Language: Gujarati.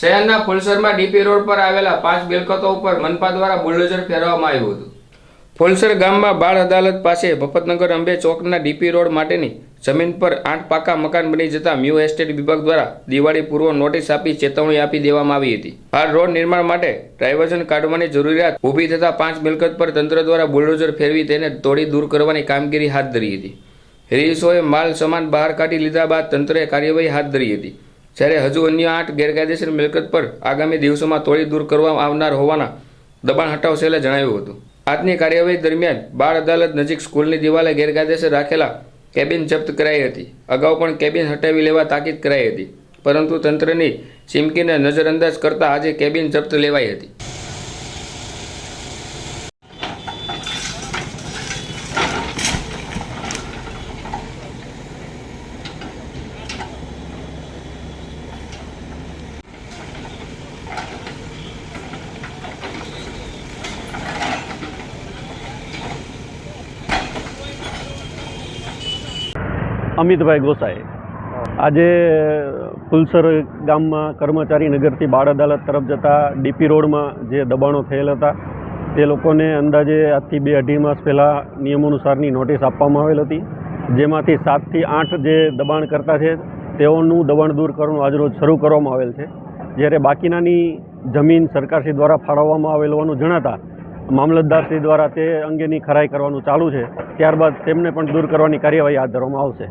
શહેરના ફુલસરમાં ડીપી રોડ પર આવેલા પાંચ મિલકતો ઉપર મનપા દ્વારા બુલડોઝર ફેરવવામાં આવ્યું હતું. ફુલસર ગામમાં બાળ અદાલત પાસે ભપતનગર અંબે ચોકના ડીપી રોડ માટેની જમીન પર આઠ પાકા મકાન બની જતા મ્યુ એસ્ટેટ વિભાગ દ્વારા દિવાળી પૂર્વ નોટિસ આપી ચેતવણી આપી દેવામાં આવી હતી. આ રોડ નિર્માણ માટે ડાયવર્ઝન કાઢવાની જરૂરિયાત ઊભી થતા પાંચ મિલકત પર તંત્ર દ્વારા બુલડોઝર ફેરવી તેને તોડી દૂર કરવાની કામગીરી હાથ ધરી હતી. રહીશોએ માલ સામાન બહાર કાઢી લીધા બાદ તંત્રએ કાર્યવાહી હાથ ધરી હતી. જ્યારે હજુ અન્ય આઠ ગેરકાયદેસર મિલકત પર આગામી દિવસોમાં તોડી દૂર કરવામાં આવનાર હોવાના દબાણ હટાવ જણાવ્યું હતું. આજની કાર્યવાહી દરમિયાન બાળ અદાલત નજીક સ્કૂલની દિવાલે ગેરકાયદેસર રાખેલા કેબિન જપ્ત કરાઈ હતી. અગાઉ પણ કેબિન હટાવી લેવા તાકીદ કરાઈ હતી. પરંતુ તંત્રની ચીમકીને નજરઅંદાજ કરતા આજે કેબિન જપ્ત લેવાઈ હતી. અમિતભાઈ ગોસાઈ. આજે ફુલસર ગામમાં કર્મચારી નગરથી બાળ અદાલત તરફ જતા ડીપી રોડમાં જે દબાણો થયેલ હતા, તે લોકોને અંદાજે આજથી બે અઢી માસ પહેલાં નિયમોનુસારની નોટિસ આપવામાં આવેલ હતી. જેમાંથી સાતથી આઠ જે દબાણ કરતા છે, તેઓનું દબાણ દૂર કરવાનું આજરોજ શરૂ કરવામાં આવેલ છે. જ્યારે બાકીનાની જમીન સરકારશ્રી દ્વારા ફાળવવામાં આવેલ હોવાનું જણાતા મામલતદારશ્રી દ્વારા તે અંગેની ખરાઈ કરવાનું ચાલુ છે. ત્યારબાદ તેમને પણ દૂર કરવાની કાર્યવાહી હાથ ધરવામાં આવશે.